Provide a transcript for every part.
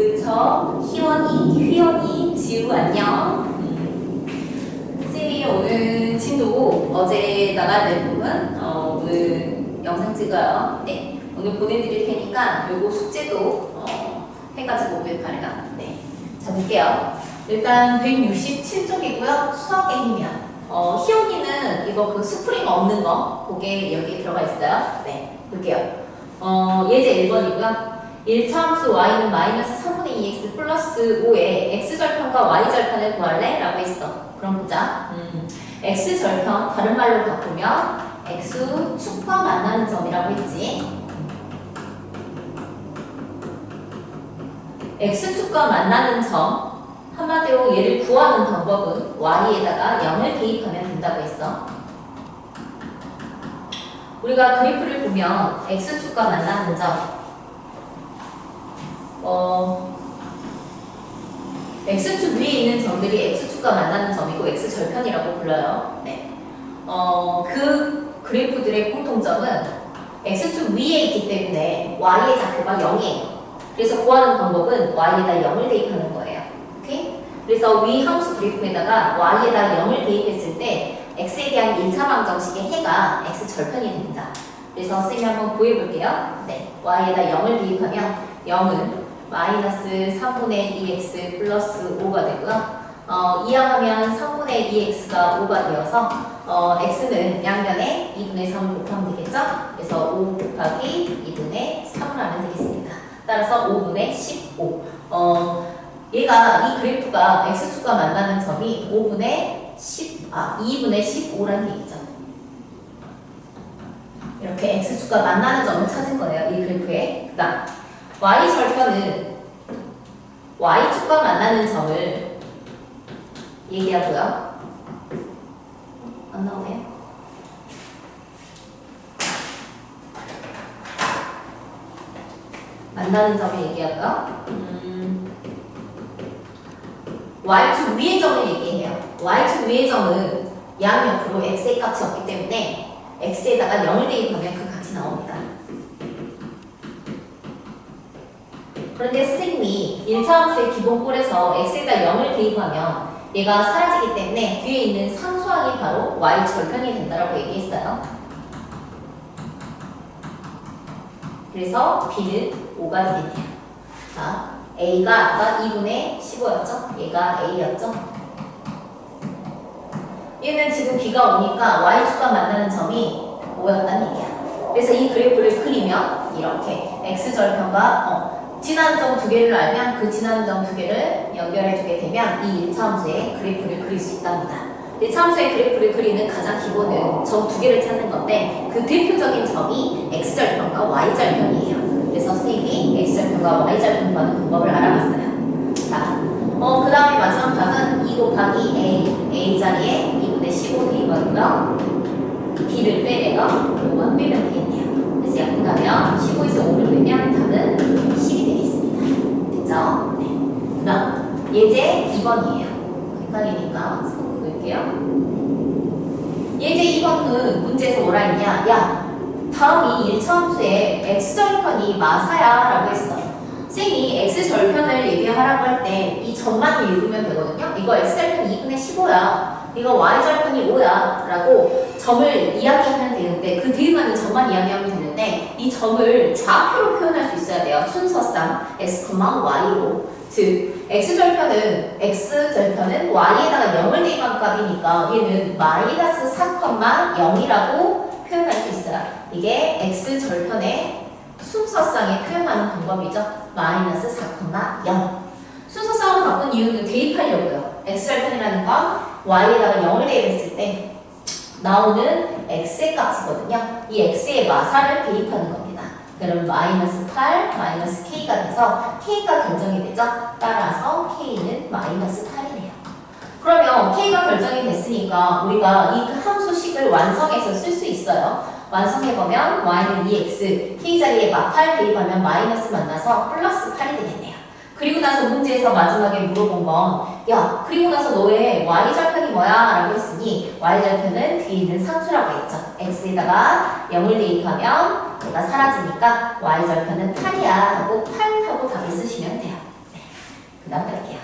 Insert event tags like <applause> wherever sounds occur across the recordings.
은서, 희원이, 휘연이, 지우 안녕. 음. 쌤이 오늘 진도 어제 나가야 될 부분 어, 오늘 영상 찍어요. 네. 오늘 보내드릴 테니까 요거 숙제도 어, 해가지고 오길 바래요. 네. 자 볼게요. 일단 167쪽이고요. 수학 게임이야. 어, 희원이는 이거 그 스프링 없는 거 그게 여기 들어가 있어요. 네. 볼게요. 어, 예제 1번이고요. 1차 함수 y는 마이너스 3분의 2x 플러스 5의 x절편과 y절편을 구할래? 라고 했어. 그럼 보자. 음, x절편, 다른 말로 바꾸면 x축과 만나는 점이라고 했지. x축과 만나는 점, 한마디로 얘를 구하는 방법은 y에다가 0을 대입하면 된다고 했어. 우리가 그래프를 보면 x축과 만나는 점, 어, x축 위에 있는 점들이 x축과 만나는 점이고 x절편이라고 불러요. 네. 어, 그 그래프들의 공통점은 x축 위에 있기 때문에 y의 좌표가 0이에요. 그래서 구하는 방법은 y에다 0을 대입하는 거예요. 오케이? 그래서 위 함수 그래프에다가 y에다 0을 대입했을 때 x에 대한 1차 방정식의 해가 x절편이 됩니다. 그래서 쌤이 한번 구해볼게요. 네, y에다 0을 대입하면 0은 마이너스 3분의 2x 플러스 5가 되고요. 어, 이항하면 3분의 2x가 5가 되어서 어, x는 양면에 2분의 3을 곱하면 되겠죠? 그래서 5 곱하기 2분의 3을 하면 되겠습니다. 따라서 5분의 15. 어, 얘가 이 그래프가 x축과 만나는 점이 5분의 10, 아 2분의 15라는 얘기죠. 이렇게 x축과 만나는 점을 찾은 거예요. 이 그래프에. 그 다음 y절편은 y축과 만나는 점을 얘기하고요. 안 나오네요. 만나는 점을 얘기하고요. 음, y축 위의 점을 얘기해요. y축 위의 점은 양옆으로 x의 값이 없기 때문에 x에다가 0을 대입하면 그 값이 나옵니다. 그런데 선생님이 1차 함수의 기본꼴에서 x에다 0을 대입하면 얘가 사라지기 때문에 뒤에 있는 상수항이 바로 y 절편이 된다고 얘기했어요. 그래서 b는 5가 되겠네요. 자, a가 아까 2분의 15였죠? 얘가 a였죠? 얘는 지금 b가 오니까 y축과 만나는 점이 5였다는 얘기야. 그래서 이 그래프를 그리면 이렇게 x절편과 어, 지난 점두 개를 알면 그 지난 점두 개를 연결해 주게 되면 이 1차 함수의 그래프를 그릴 수 있답니다. 1차 함수의 그래프를 그리는 가장 기본은 점 두 개를 찾는 건데 그 대표적인 점이 x절편과 y절편이에요. 그래서 선생님이 x절편과 y절편 구하는 방법을 알아봤어요. 자, 어, 그 다음에 마지막 답은 2 곱하기 a, a 자리에 2분의 15 대입하고요. b를 빼내가 5만 빼면 되겠네요. 그래서 약분하면 15에서 5를 빼면 답은 10 됐죠? 네. 그 다음 예제 2번이에요. 헷갈리니까 손 그을게요. 예제 2번은 문제에서 뭐라 했냐? 야, 다음이 1차 함수에 x절편이 마사야 라고 했어. 쌤이 x절편을 얘기하라고 할 때 이 점만 읽으면 되거든요. 이거 x절편 2분의 15야. 이거 y절편이 5야 라고 점을 이야기하면 되는데 그 뒤에만 점만 이야기하면 되는데 이 점을 좌표로 표현할 수 있어야 돼요. 순서상 x, y로 즉 x절편은 x절편은 y에다가 0을 대입한 값이니까 얘는 마이너스 4,0이라고 표현할 수 있어요. 이게 x절편의 순서상에 표현하는 방법이죠. 마이너스 4,0 순서상으로 바꾼 이유는 대입하려고요. x절편이라는 건 y에다가 0을 대입했을 때 나오는 x의 값이거든요. 이 x의 마사를 대입하는 겁니다. 그럼 마이너스 8, 마이너스 k가 돼서 k가 결정이 되죠. 따라서 k는 마이너스 8이네요. 그러면 k가 결정이 됐으니까 우리가 이 함수식을 완성해서 쓸 수 있어요. 완성해보면 y는 2x, k 자리에 마8 대입하면 마이너스 만나서 플러스 8이 되겠네요. 그리고 나서 문제에서 마지막에 물어본 건, 야, 그리고 나서 너의 y절편이 뭐야? 라고 했으니, y절편은 뒤에 있는 상수라고 했죠. x에다가 0을 대입하면 얘가 사라지니까 y절편은 8이야 하고 8 하고 답을 쓰시면 돼요. 네. 그 다음 갈게요.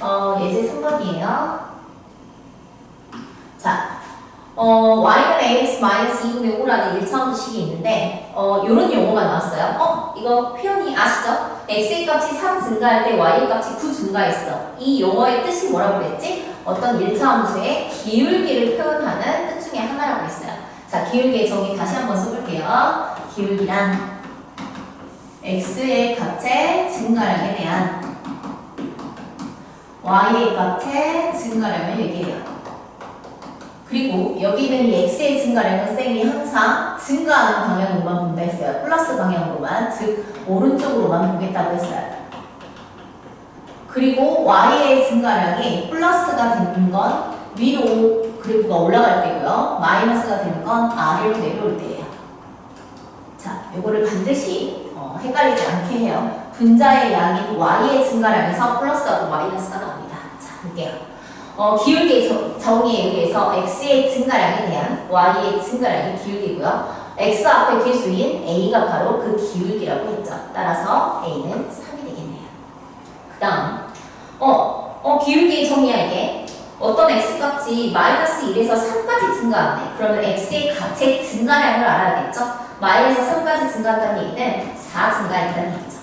어, 예제 3번이에요. 자, 어, y는 ax 마이너스 2분의 5라는 1차원식이 있는데, 어, 요런 용어가 나왔어요. 어, 이거 표현이 아시죠? x의 값이 3 증가할 때 y의 값이 9 증가했어. 이 용어의 뜻이 뭐라고 그랬지? 어떤 1차함수의 기울기를 표현하는 뜻 중에 하나라고 했어요. 자, 기울기의 정의 다시 한번 써볼게요. 기울기란 x의 값의 증가량에 대한 y의 값의 증가량을 얘기해요. 그리고 여기 있는 이 x의 증가량은 쌤이 항상 증가하는 방향으로만 본다 했어요. 플러스 방향으로만, 즉 오른쪽으로만 보겠다고 했어요. 그리고 y의 증가량이 플러스가 되는 건 위로 그래프가 올라갈 때고요. 마이너스가 되는 건 아래로 내려올 때예요. 자, 요거를 반드시 어, 헷갈리지 않게 해요. 분자의 양인 y의 증가량에서 플러스하고 마이너스가 나옵니다. 자, 볼게요. 어, 기울기의 정- 정의에 의해서 x의 증가량에 대한 y의 증가량이 기울기고요. x 앞에 기수인 a가 바로 그 기울기라고 했죠. 따라서 a는 3이 되겠네요. 그 다음 어, 어, 기울기의 정의야 이게 어떤 x값이 마이너스 1에서 3까지 증가하네. 그러면 x의 값의 증가량을 알아야겠죠? 마이너스 3까지 증가한다는 얘기는 4 증가한다는 얘기죠.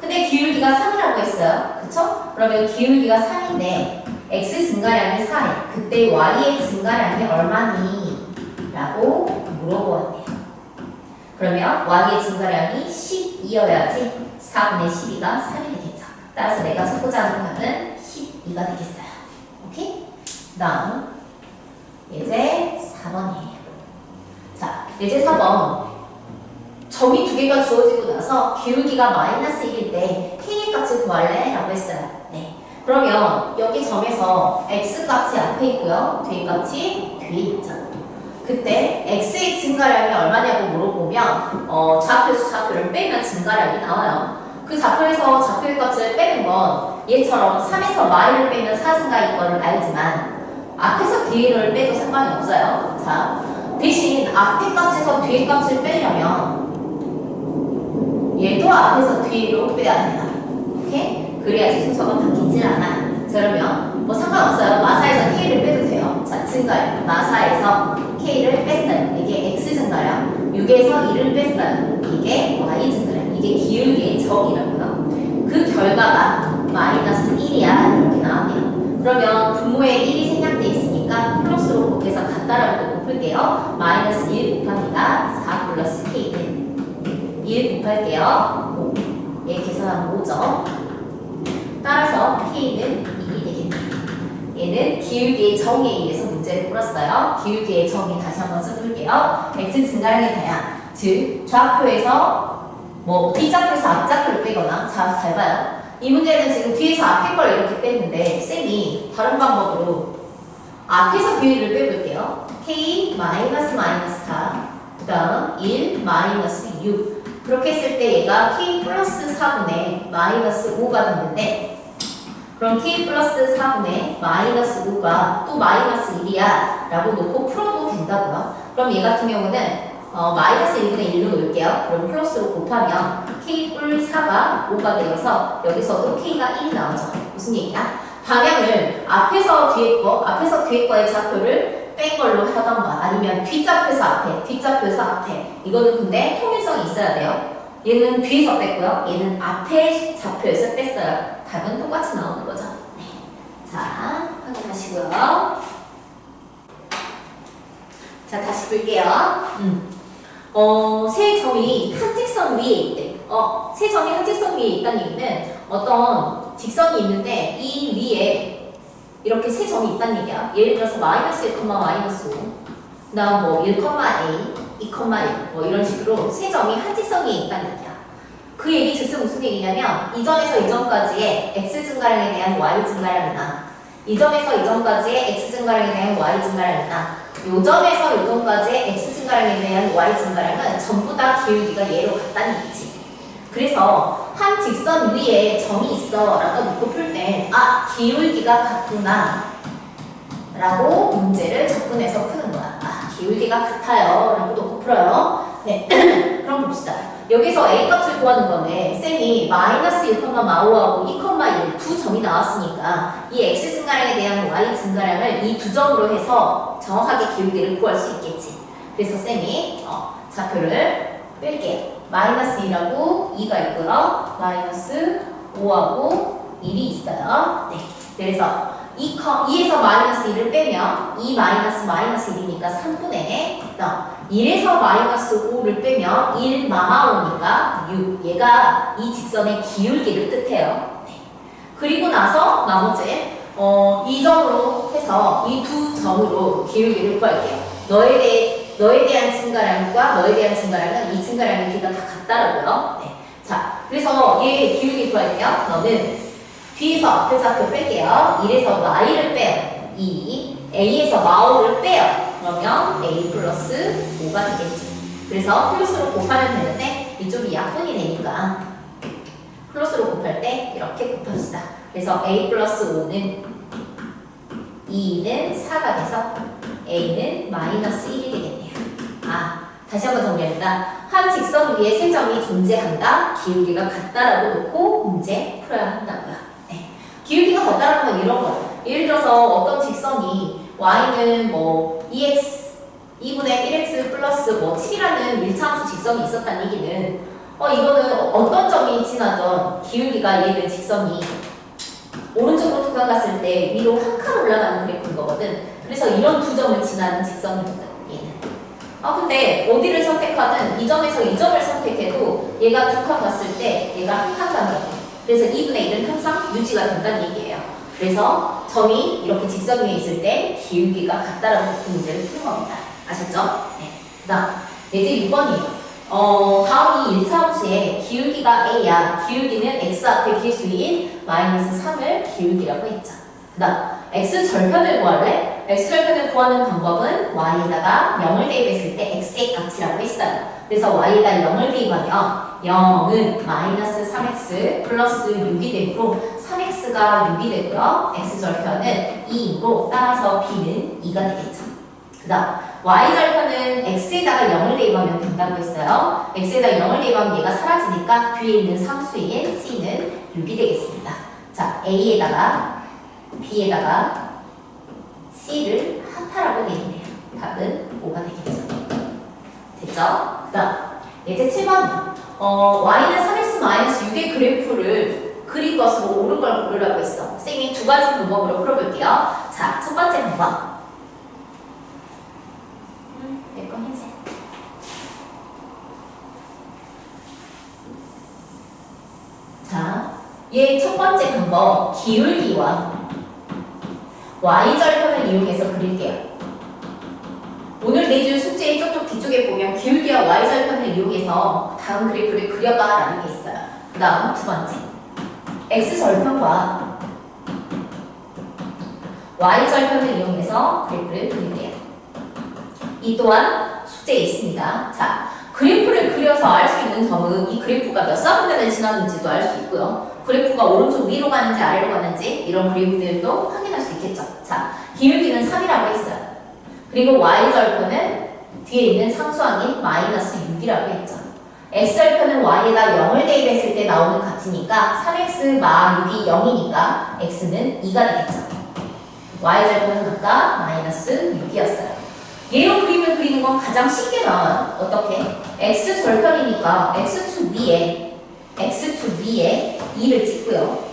근데 기울기가 3이라고 했어요. 그쵸? 그러면 기울기가 3인데 x 증가량이 4래. 그때 y의 증가량이 얼마니? 라고 물어보았네요. 그러면 y의 증가량이 10이어야지 4분의 12가 3이 되겠죠. 따라서 내가 찾고자 하는 값은 12가 되겠어요. 오케이? 그 다음 예제 4번이에요. 자, 예제 4번 점이 두 개가 주어지고 나서 기울기가 마이너스 1일 때 k의 값을 구할래? 라고 했어요. 네. 그러면 여기 점에서 x 값이 앞에 있고요. 뒤에 값이 뒤에 있죠. 그때 x의 증가량이 얼마냐고 물어보면 어, 좌표에서 좌표를 빼면 증가량이 나와요. 그 좌표에서 좌표의 값을 빼는 건 얘처럼 3에서 마이를 빼면 4 증가일 거를 알지만 앞에서 뒤를 빼도 상관이 없어요. 자, 대신 앞에 값에서 뒤에 값을 빼려면 얘도 앞에서 뒤로 빼야 된다. 오케이? 그래야지 순서가 바뀌질 않아. 자, 그러면 뭐 상관없어요. 마사에서 K를 빼도 돼요. 자, 증가량. 마사에서 K를 뺐어요. 이게 X 증가량. 6에서 1을 뺐어요. 이게 Y 증가량. 이게 기울기의 정이라고요. 그 결과가 마이너스 1이야. 이렇게 나왔네요. 그러면 분모에 1이 생략돼 있으니까 플러스로 곱해서 같다라고 곱을게요. 마이너스 1 곱합니다. 4 플러스 K는 1 곱할게요. 5. 얘 계산하면 5죠. 따라서 K는 2이 되겠네요. 얘는 기울기의 정의에 의해서 문제를 풀었어요. 기울기의 정의 다시 한번 써볼게요. x 증가량의 다양. 즉, 좌표에서 뭐 뒷좌표에서 앞좌표를 빼거나 자, 잘 봐요. 이 문제는 지금 뒤에서 앞에 걸 이렇게 뺐는데 쌤이 다른 방법으로 앞에서 뒤를 빼볼게요. k 마이너스 마이너스 4, 그 다음 1 마이너스 6 그렇게 했을 때 얘가 k 플러스 4분의 마이너스 5가 됐는데 그럼 k 플러스 4분의 마이너스 5가 또 마이너스 1이야 라고 놓고 풀어도 된다고요. 그럼 얘 같은 경우는 어, 마이너스 1분의 1로 놓을게요. 그럼 플러스로 곱하면 k 뿔 4가 5가 되어서 여기서도 k가 1이 나오죠. 무슨 얘기야? 방향을 앞에서 뒤에 거, 앞에서 뒤에 거의 좌표를 뺀 걸로 하던가 아니면 뒷좌표에서 앞에, 뒷좌표에서 앞에 이거는 근데 통일성이 있어야 돼요. 얘는 뒤에서 뺐고요. 얘는 앞에 좌표에서 뺐어요. 답은 똑같이 나오는 거죠. 네. 자, 확인하시고요. 자, 다시 볼게요. 음. 어, 세 점이 한 직선 위에 있대. 어, 세 점이 한 직선 위에 있다는 얘기는 어떤 직선이 있는데 이 위에 이렇게 세 점이 있다는 얘기야. 예를 들어서 마이너스 1, 마이너스 5. 그 다음 뭐 1, A, 2, 1, 뭐 이런 식으로 세 점이 한 직선 위에 있다는 얘기야. 그 얘기 즉슨 무슨 얘기냐면 이 점에서 이 점까지의 x 증가량에 대한 y 증가량이나 이 점에서 이 점까지의 x 증가량에 대한 y 증가량이나 요 점에서 요 점까지의 x 증가량에 대한 y 증가량은 전부 다 기울기가 얘로 같다는 얘기지. 그래서 한 직선 위에 점이 있어 라고 놓고 풀때아 기울기가 같구나 라고 문제를 접근해서 푸는 거야. 아 기울기가 같아요 라고 놓고 풀어요. 네 <clears throat> 그럼 봅시다. 여기서 a 값을 구하는 건데 쌤이 마이너스 1, 마오하고 2, 1 두 점이 나왔으니까 이 x 증가량에 대한 y 증가량을 이 두 점으로 해서 정확하게 기울기를 구할 수 있겠지. 그래서 쌤이 어, 좌표를 뺄게요. 마이너스 1하고 2가 있고요. 마이너스 5하고 1이 있어요. 네. 그래서 2, 2에서 마이너스 1을 빼면 2 마이너스 마이너스 1이니까 3분의 1에서 마이너스 5를 빼면 1 마마오니까 6 얘가 이 직선의 기울기를 뜻해요. 네. 그리고 나서 나머지 어, 이 점으로 해서 이 두 점으로 기울기를 구할게요. 너에 대해 너에 대한 증가량과 너에 대한 증가량은 이 증가량의 길이가 다 같다라고요. 네. 자, 그래서 얘 기울기 구할게요. 너는 뒤에서 앞에서 앞에 뺄게요. 1에서 y를 빼요. 2, a에서 마오를 빼요. 그러면 a 플러스 5가 되겠지. 그래서 플러스로 곱하면 되는데 이쪽이 약분이 되니까 플러스로 곱할 때 이렇게 곱합시다. 그래서 a 플러스 5는 2는 4가 돼서 a는 마이너스 1이 되겠네요. 아, 다시 한번 정리합니다. 한 직선 위에 세 점이 존재한다. 기울기가 같다라고 놓고 문제 풀어야 한다고요. 네. 기울기가 같다라는 건 이런 거예요. 예를 들어서 어떤 직선이 y는 뭐 2x 2분의 1x 플러스 뭐 7이라는 밀착함수 직선이 있었다는 얘기는 어 이거는 어떤 점이 지나던 기울기가 얘는 직선이 오른쪽으로 두칸 갔을 때 위로 한 칸 올라가는 그래프인 거거든. 그래서 이런 두 점을 지나는. 얘는. 아 근데 어디를 선택하든 이 점에서 이 점을 선택해도 얘가 두 칸 갔을 때 얘가 한 칸 간다고. 그래서 2분의 1은 항상 유지가 된다는 얘기예요. 그래서 점이 이렇게 직선 위에 있을 때 기울기가 같다라고 그 문제를 푸는 겁니다. 아셨죠? 네. 그 다음, 이제 6번이에요. 어, 다음 이 1차 함수에 기울기가 a야. 기울기는 x 앞에 기수인 마이너스 3을 기울기라고 했죠. 그 다음, x 절편을 구할래? x 절편을 구하는 방법은 y에다가 0을 대입했을 때 x의 값이라고 했어요. 그래서 y에다 0을 대입하면 0은 마이너스 3x 플러스 6이 되므로 3x가 6이 되고요. x절편은 2이고 따라서 b는 2가 되겠죠. 그 다음 y절편은 x에다가 0을 대입하면 된다고 했어요. x에다 0을 대입하면 얘가 사라지니까 뒤에 있는 상수인 c는 6이 되겠습니다. 자, a에다가 b에다가 c를 합하라고 되겠네요. 답은 5가 되겠죠. 됐죠? 그 다음 이제 7번 어, y는 3x-6의 그래프를 그릴 것으로 옳은 걸 고르라고 했어. 쌤이 두 가지 방법으로 풀어볼게요. 자, 첫 번째 방법. 음, 내거 흰색. 자, 얘 첫 번째 방법, 기울기와 y절편을 이용해서 그릴게요. 오늘 내준 숙제의 쪽쪽 뒤쪽에 보면 기울기와 y절편을 이용해서 다음 그래프를 그려봐 라는 게 있어요. 그 다음 두 번째, x절편과 y절편을 이용해서 그래프를 그릴게요. 이 또한 숙제에 있습니다. 자, 그래프를 그려서 알 수 있는 점은 이 그래프가 몇 사분면을 지났는지도 알 수 있고요. 그래프가 오른쪽 위로 가는지 아래로 가는지 이런 그래프들도 확인할 수 있겠죠. 자, 기울기는 3이라고 했어요. 그리고 y절편은 뒤에 있는 상수항인 마이너스 6이라고 했죠. x절편은 y에다 0을 대입했을 때 나오는 값이니까 3x 마 6이 0이니까 x는 2가 되겠죠. y절편은 아까 마이너스 6이었어요. 얘로 그림을 그리는 건 가장 쉽게 나와요. 어떻게? x절편이니까 x2b에 x2b에 2를 찍고요.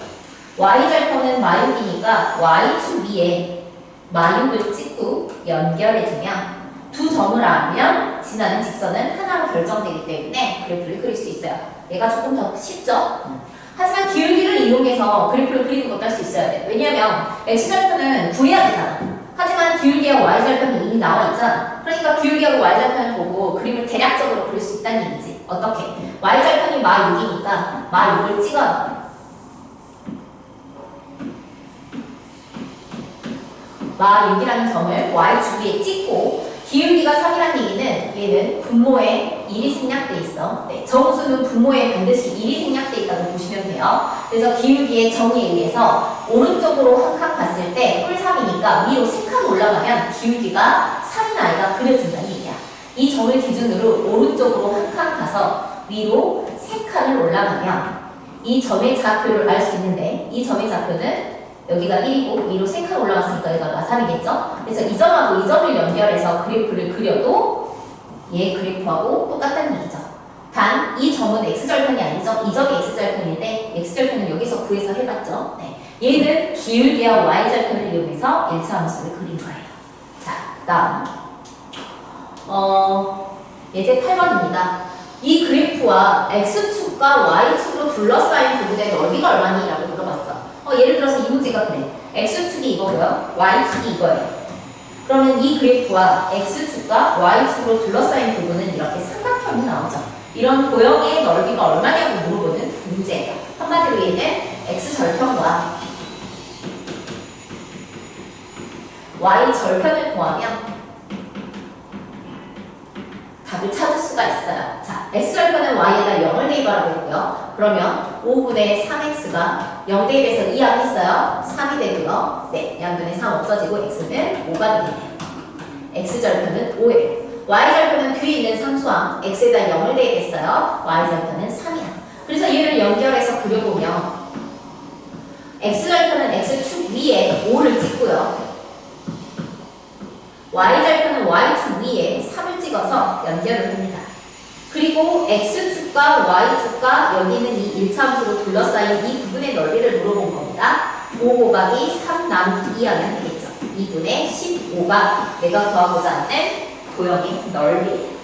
y절편은 마육이니까 y2b에 마육을 찍고 연결해주면 두 점을 알면 지나는 직선은 하나로 결정되기 때문에 그래프를 그릴 수 있어요. 얘가 조금 더 쉽죠? 하지만 기울기를 이용해서 그래프를 그리는 것도 할 수 있어야 돼. 왜냐면 x절편은 구해야 되잖아. 하지만 기울기하고 y절편이 이미 나와 있잖아. 그러니까 기울기하고 y절편을 보고 그림을 대략적으로 그릴 수 있다는 얘기지. 어떻게? y절편이 마 6이니까 마 6을 찍어요. 마 6이라는 점을 y 주위에 찍고 기울기가 3이라는 얘기는 얘는 분모에 1이 생략돼 있어. 네, 정수는 분모에 반드시 1이 생략돼 있다고 보시면 돼요. 그래서 기울기의 정의에 의해서 오른쪽으로 한 칸 갔을 때 뿔3이니까 위로 3칸 올라가면 기울기가 3인 아이가 그려진다는 얘기야. 이 점을 기준으로 오른쪽으로 한 칸 가서 위로 세 칸을 올라가면 이 점의 좌표를 알 수 있는데 이 점의 좌표는 여기가 1이고 위로 세칸 올라갔으니까 여기가 3이겠죠? 그래서 이 점하고 이 점을 연결해서 그래프를 그려도 얘 그래프하고 똑같다는 얘기죠. 단 이 점은 x절편이 아니죠. 이 점이 x절편인데 x절편은 여기서 구해서 해봤죠. 네. 얘는 기울기와 y절편을 이용해서 일차함수를 그린 거예요. 자, 다음 어, 예제 8번입니다. 이 그래프와 x축과 y축으로 둘러싸인 부분의 넓이가 얼마니? 라고 물어봤어. 어, 예를 들어서 이 문제가 그래. x축이 이거고요. y축이 이거예요. 그러면 이 그래프와 x축과 y축으로 둘러싸인 부분은 이렇게 삼각형이 나오죠. 이런 도형의 넓이가 얼마냐고 물어보는 문제예요. 한마디로 얘는 x절편과 y절편을 구하면 답을 찾을 수가 있어요. 자, x절편은 y에다 0을 대입하라고 했고요. 그러면 5분의 3x가 0 대입해서 2 합했어요. 3이 되고요. 네, 양변에 3 없어지고 x는 5가 되네요. x절편은 5예요. y절편은 뒤에 있는 상수항 x에다 0을 대입했어요. y절편은 3이야. 그래서 얘를 연결해서 그려보면 x절편은 x축 위에 5를 찍고요. Y절편은 y축 위에 3을 찍어서 연결을 합니다. 그리고 x축과 y축과 여기 있는 이 1차함수로 둘러싸인 이 부분의 넓이를 물어본 겁니다. 5 곱하기 3 나누기 2 하면 되겠죠. 2분의 15가 내가 구하고자 하는 도형의 넓이.